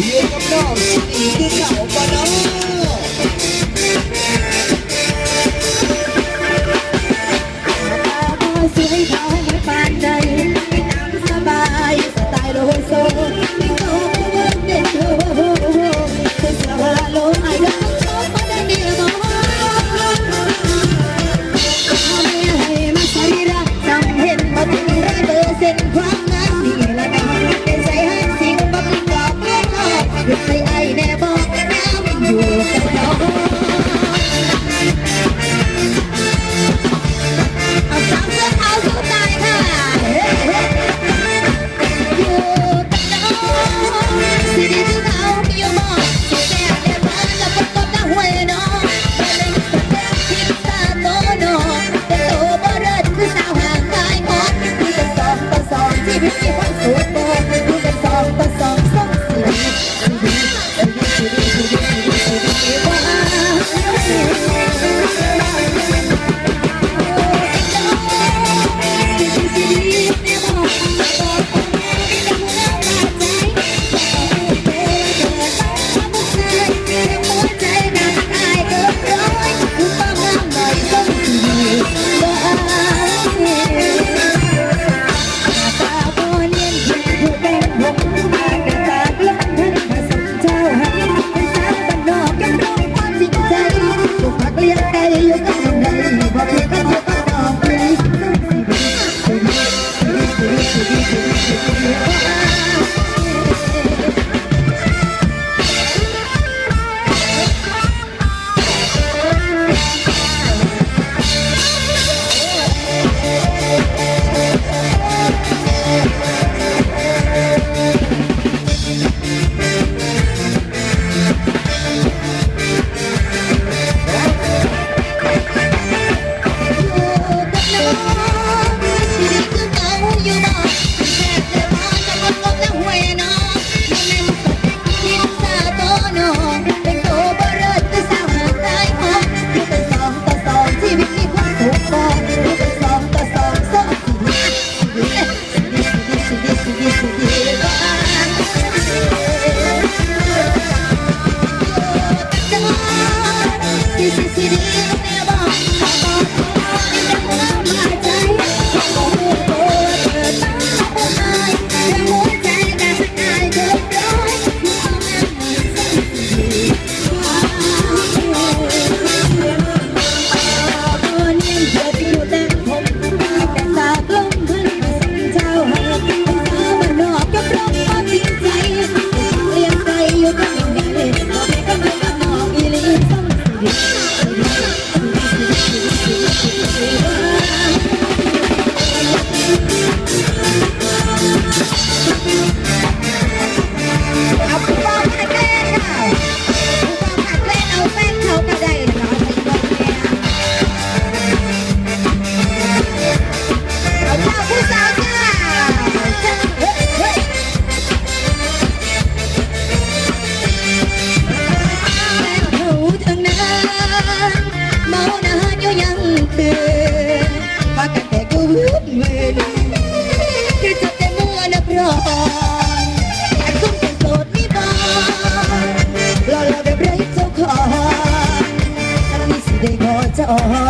Here comes the uh-huh.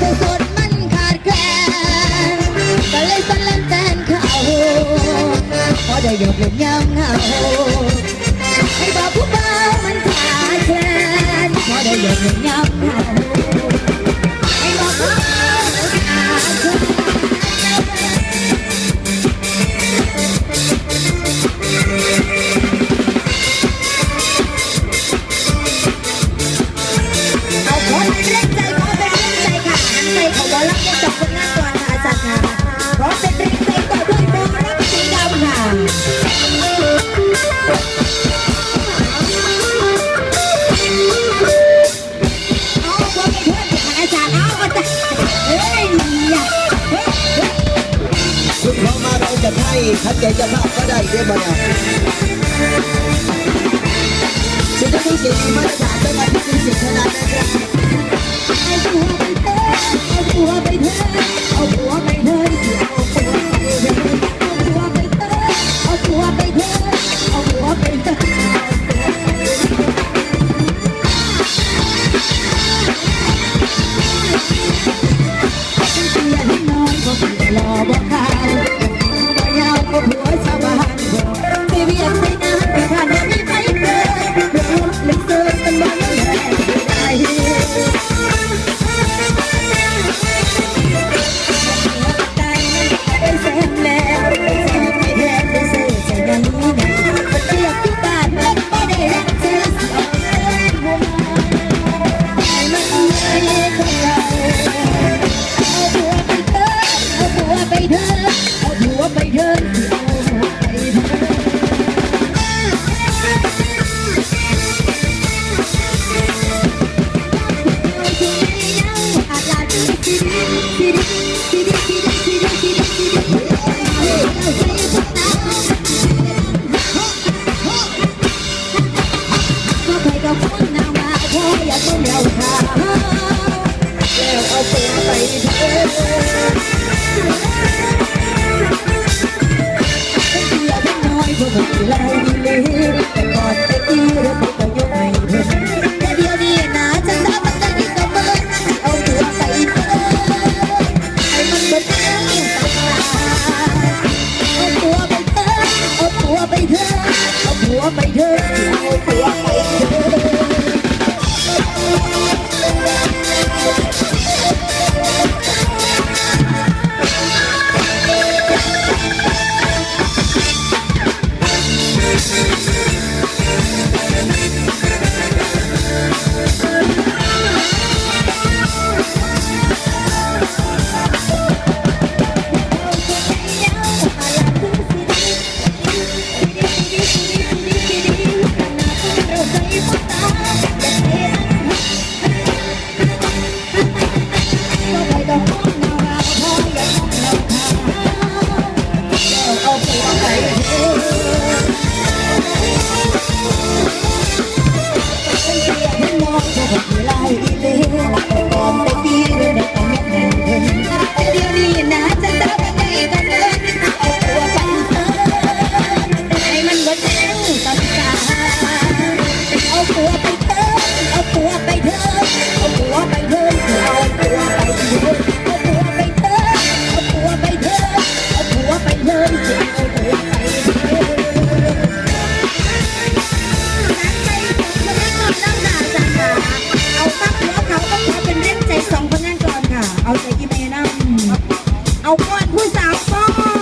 คือคนมันขาดแคลนก็เลยสนล่นแตนเขาพอได้ยกเล่นยาเหาให้บอกผู้เบามันขาดแคลนพอได้ยกเล่นยาเหงา ถ้าแกจะพลาดก็ได้เด้บ่เนี่ยสิ่งที่คุณเสียมาตรฐานเป็นอะไที่คุณเสียขนาดนแครับเอาวไปเอะเอาหัวไปเถอเอาหัวไปเถอเอาหัวไปเถอเอาหัวไปเถอะเอาหัวไปเถอะเอาหัวไปเถอะ lòng thả Kêu ông bé tay thế Hãy subscribe cho kênh Ghiền Mì Gõ Để không bỏ lỡ những video hấp dẫn